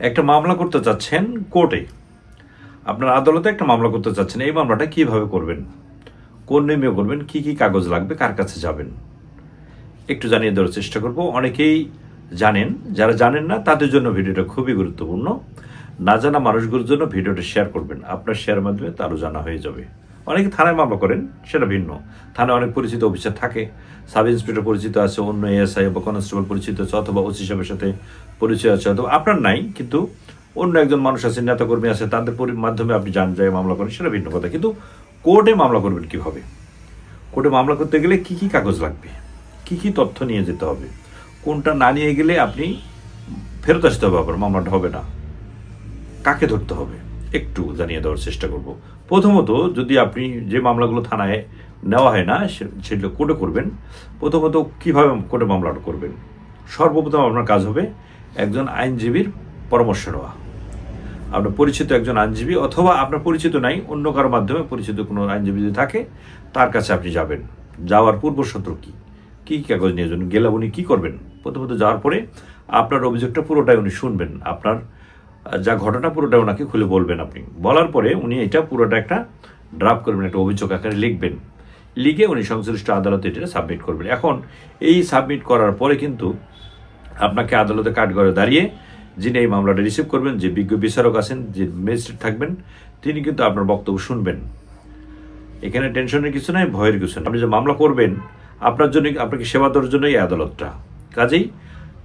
একটা মামলা করতে চাচ্ছেন কোর্টে। আপনার আদালতে একটা মামলা করতে চাচ্ছেন, এই মামলাটা কীভাবে করবেন? কোন নিয়মে করবেন? কি কি কাগজ লাগবে? কার কাছে যাবেন? একটু জানিয়ে দেওয়ার চেষ্টা করব। অনেকেই জানেন, যারা জানেন না, তাদের জন্য ভিডিওটা খুবই গুরুত্বপূর্ণ। না জানা মানুষগুলোর জন্য ভিডিওটা শেয়ার করবেন। আপনার শেয়ার মাধ্যমে তারও জানা হয়ে যাবে। অনেকে থানায় মামলা করেন, সেটা ভিন্ন। থানায় অনেক পরিচিত অফিসার থাকে, সাব ইন্সপেক্টর পরিচিত আছে, অন্য এএসআই বা কনস্টেবল পরিচিত আছে, অথবা ওসি সাহেবের সাথে পরিচয় আছে, অথবা আপনার নাই, কিন্তু অন্য একজন মানুষ আছে, নেতাকর্মী আছে, তাদের মাধ্যমে আপনি জান যায় মামলা করেন, সেটা ভিন্ন কথা। কিন্তু কোর্টে মামলা করবেন কীভাবে? কোর্টে মামলা করতে গেলে কি কি কাগজ লাগবে? কি কি তথ্য নিয়ে যেতে হবে? কোনটা না নিয়ে গেলে আপনি ফেরত আসতে হবে আবার, মামলাটা হবে না। কাকে ধরতে হবে? একটু জানিয়ে দেওয়ার চেষ্টা করব। প্রথমত যদি আপনি যে মামলাগুলো থানায় নেওয়া হয় না সেগুলো কোর্টে করবেন। প্রথমত কীভাবে কোর্টে মামলাটা করবেন? সর্বপ্রথম আপনার কাজ হবে একজন আইনজীবীর পরামর্শ নেওয়া। আপনার পরিচিত একজন আইনজীবী অথবা আপনার পরিচিত নাই, অন্য কারোর মাধ্যমে পরিচিত কোনো আইনজীবী যদি থাকে, তার কাছে আপনি যাবেন। যাওয়ার পূর্ব সত্র কী কী কাগজ নিয়ে যাবেন? গেলে উনি কী করবেন? প্রথমত যাওয়ার পরে আপনার অভিযোগটা পুরোটাই উনি শুনবেন। আপনার যা ঘটনা পুরোটা ওনাকে খুলে বলবেন আপনি। বলার পরে উনি এটা পুরোটা একটা ড্রাফট করবেন, একটা অভিযোগ আকারে লিখবেন। লিখে উনি সংশ্লিষ্ট আদালতে এটা সাবমিট করবেন। এখন এই সাবমিট করার পরে কিন্তু আপনাকে আদালতে কাঠগড়ে দাঁড়িয়ে যিনি এই মামলাটা রিসিভ করবেন, যে বিজ্ঞ বিচারক আছেন, যে ম্যাজিস্ট্রেট থাকবেন, তিনি কিন্তু আপনার বক্তব্য শুনবেন। এখানে টেনশনের কিছু নাই, ভয়ের কিছু নেই। আপনি যে মামলা করবেন, আপনার জন্য আপনাকে সেবা দেওয়ার জন্যই আদালতটা। কাজেই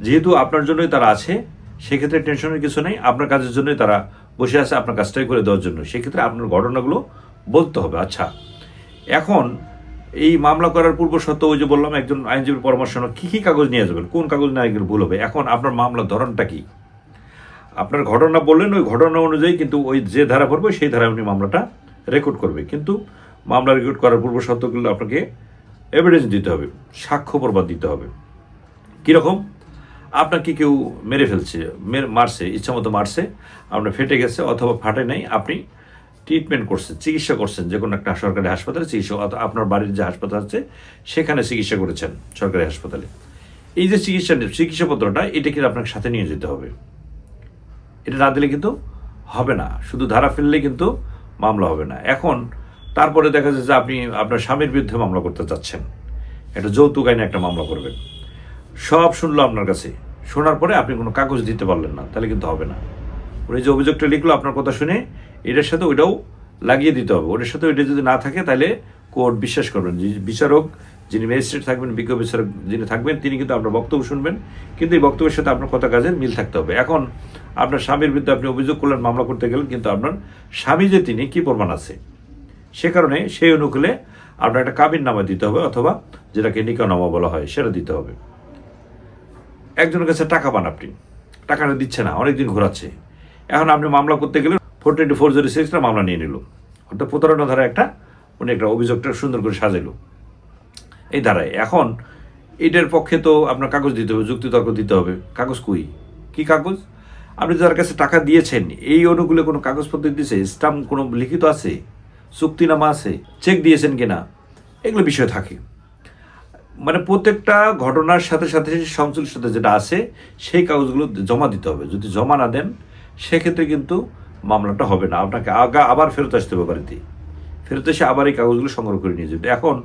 যেহেতু আপনার জন্যই তারা আছে সেক্ষেত্রে টেনশনের কিছু নেই। আপনার কাজের জন্যই তারা বসে আছে আপনার কাজটাই করে দেওয়ার জন্য। সেক্ষেত্রে আপনার ঘটনাগুলো বলতে হবে। আচ্ছা এখন এই মামলা করার পূর্ব সত্ত্বেও ওই যে বললাম, একজন আইনজীবীর পরামর্শ নেওয়া, কী কী কাগজ নিয়ে যাবেন? কোন কাগজ না গেলে ভুল হবে? এখন আপনার মামলার ধরনটা কি? আপনার ঘটনা বললেন, ওই ঘটনা অনুযায়ী কিন্তু ওই যে ধারা পড়বে, সেই ধারায় উনি মামলাটা রেকর্ড করবে। কিন্তু মামলা রেকর্ড করার পূর্ব সত্ত্বেগুলো আপনাকে এভিডেন্স দিতে হবে সাক্ষ্য প্রবাদ দিতে হবে। কীরকম? আপনাকে কেউ মেরে ফেলছে, মেরে, মারছে ইচ্ছামতো মারছে, আপনার ফেটে গেছে অথবা ফাটে নাই, আপনি ট্রিটমেন্ট করছেন, চিকিৎসা করছেন, যে কোনো একটা সরকারি হাসপাতালে চিকিৎসা আপনার বাড়ির যে হাসপাতাল আছে, সেখানে চিকিৎসা করেছেন সরকারি হাসপাতালে। এই যে চিকিৎসা চিকিৎসাপত্রটা এটা কিন্তু আপনাকে সাথে নিয়ে যেতে হবে। এটা না দিলে কিন্তু হবে না, শুধু ধারা ফেললে কিন্তু মামলা হবে না। এখন, তারপরে দেখা যাচ্ছে যে আপনি আপনার স্বামীর বিরুদ্ধে মামলা করতে চাচ্ছেন। একটা যৌতুক আইনে একটা মামলা করবেন। সব শুনলো আপনার কাছে। শোনার পরে আপনি কোনো কাগজ দিতে পারলেন না, তাহলে কিন্তু হবে না। উনি যে অভিযোগটা লিখলো আপনার কথা শুনে, এটার সাথে ওইটাও লাগিয়ে দিতে হবে। ওটার সাথে ওইটা যদি না থাকে, তাহলে কোর্ট বিশ্বাস করবেন। বিচারক, যিনি ম্যাজিস্ট্রেট থাকবেন, বিজ্ঞ বিচারক যিনি থাকবেন, তিনি কিন্তু আপনার বক্তব্য শুনবেন। কিন্তু এই বক্তব্যের সাথে আপনার কথা কাজের মিল থাকতে হবে। এখন আপনার স্বামীর বিরুদ্ধে আপনি অভিযোগ করলেন, মামলা করতে গেলেন, কিন্তু আপনার স্বামী যে তিনি, কি প্রমাণ আছে? সে কারণে সেই অনুকূলে আপনার একটা কাবিন নামা দিতে হবে, অথবা যেটাকে নিকানামা বলা হয়, সেটা দিতে হবে। একজনের কাছে টাকা পান আপনি। টাকাটা দিচ্ছে না, অনেকদিন ঘোরাচ্ছে। এখন আপনি মামলা করতে গেলে ফোর টোয়েন্টি ফোর জিরো সিক্সটা মামলা নিয়ে নিল। অর্থাৎ প্রতারণা ধারা একটা, উনি একটা অভিযোগটা সুন্দর করে সাজাইল। এই ধারায়। এখন এটার পক্ষে তো আপনার কাগজ দিতে হবে, যুক্তিতর্ক দিতে হবে। কাগজ কুই? কি কাগজ? আপনি যার কাছে টাকা দিয়েছেন, এই অনুকূলে কোনো কাগজপত্র দিয়েছে স্টাম্প কোনো লিখিত আছে? চুক্তিনামা আছে? চেক দিয়েছেন কিনা? এগুলো বিষয় থাকে। মানে প্রত্যেকটা ঘটনার সাথে সাথে সংশ্লিষ্ট যেটা আছে, সেই কাগজগুলো জমা দিতে হবে। যদি জমা না দেন, সেক্ষেত্রে কিন্তু মামলাটা হবে না। আপনাকে আগা, আবার ফেরত আসতে হবে বাড়িতে। ফেরত এসে আবার এই কাগজগুলো সংগ্রহ করে নিয়ে যেতে। এখন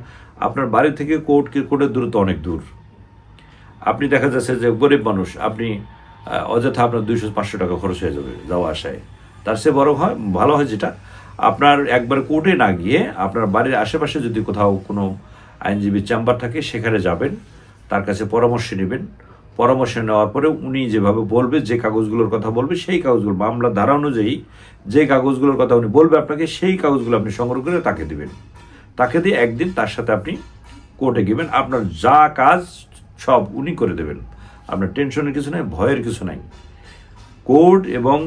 আপনার বাড়ি থেকে কোর্ট, কোর্টের দূরত্ব অনেক দূর। আপনি দেখা যাচ্ছে যে গরিব মানুষ, আপনি অযথা আপনার দুইশো পাঁচশো টাকা খরচ হয়ে যাবে যাওয়া আসায়। তার চেয়ে বড় হয়, ভালো হয় যেটা, আপনার একবার কোর্টে না গিয়ে আপনার বাড়ির আশেপাশে যদি কোথাও কোনো আইনজীবী চেম্বার থাকে, সেখানে যাবেন, তার কাছে পরামর্শ নেবেন। পরামর্শ নেওয়ার পরে উনি যেভাবে বলবে, যে কাগজগুলোর কথা বলবে, সেই কাগজগুলো, মামলা ধারা অনুযায়ী যে কাগজগুলোর কথা উনি বলবে আপনাকে, সেই কাগজগুলো আপনি সংগ্রহ করে তাকে দেবেন। তাকে দিয়ে একদিন তার সাথে আপনি কোর্টে গেবেন, আপনার যা কাজ সব উনি করে দেবেন। আপনার টেনশনের কিছু নাই, ভয়ের কিছু নাই। কোর্ট এবং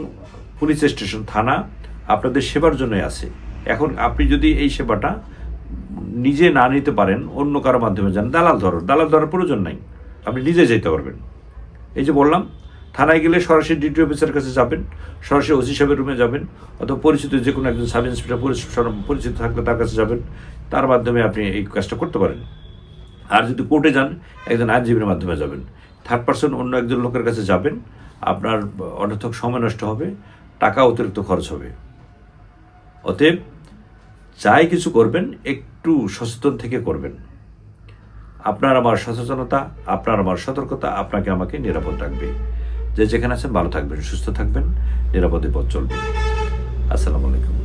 পুলিশ স্টেশন থানা আপনাদের সেবার জন্যই আছে। এখন আপনি যদি এই সেবাটা নিজে না নিতে পারেন, অন্য কারও মাধ্যমে যান। দালাল ধরো, দালাল ধরার প্রয়োজন নাই। আপনি নিজে যেতে পারবেন। এই যে বললাম, থানায় গেলে সরাসরি ডিউটি অফিসারের কাছে যাবেন, সরাসরি ওসি সাহেবের রুমে যাবেন, অথবা পরিচিত যে কোনো একজন সাব ইন্সপেক্টর পরিচিত থাকলে তার কাছে যাবেন, তার মাধ্যমে আপনি এই কাজটা করতে পারেন। আর যদি কোর্টে যান, একজন আইনজীবীর মাধ্যমে যাবেন। থার্ড পার্সন অন্য একজন লোকের কাছে যাবেন, আপনার অনর্থক সময় নষ্ট হবে, টাকা অতিরিক্ত খরচ হবে। অতএব যাই কিছু করবেন, একটু সচেতন থেকে করবেন। আপনার আমার সচেতনতা, আপনার আমার সতর্কতা আপনাকে আমাকে নিরাপদ রাখবে। যে যেখানে আছেন ভালো থাকবেন, সুস্থ থাকবেন, নিরাপদে পথ চলবে আসসালামু আলাইকুম।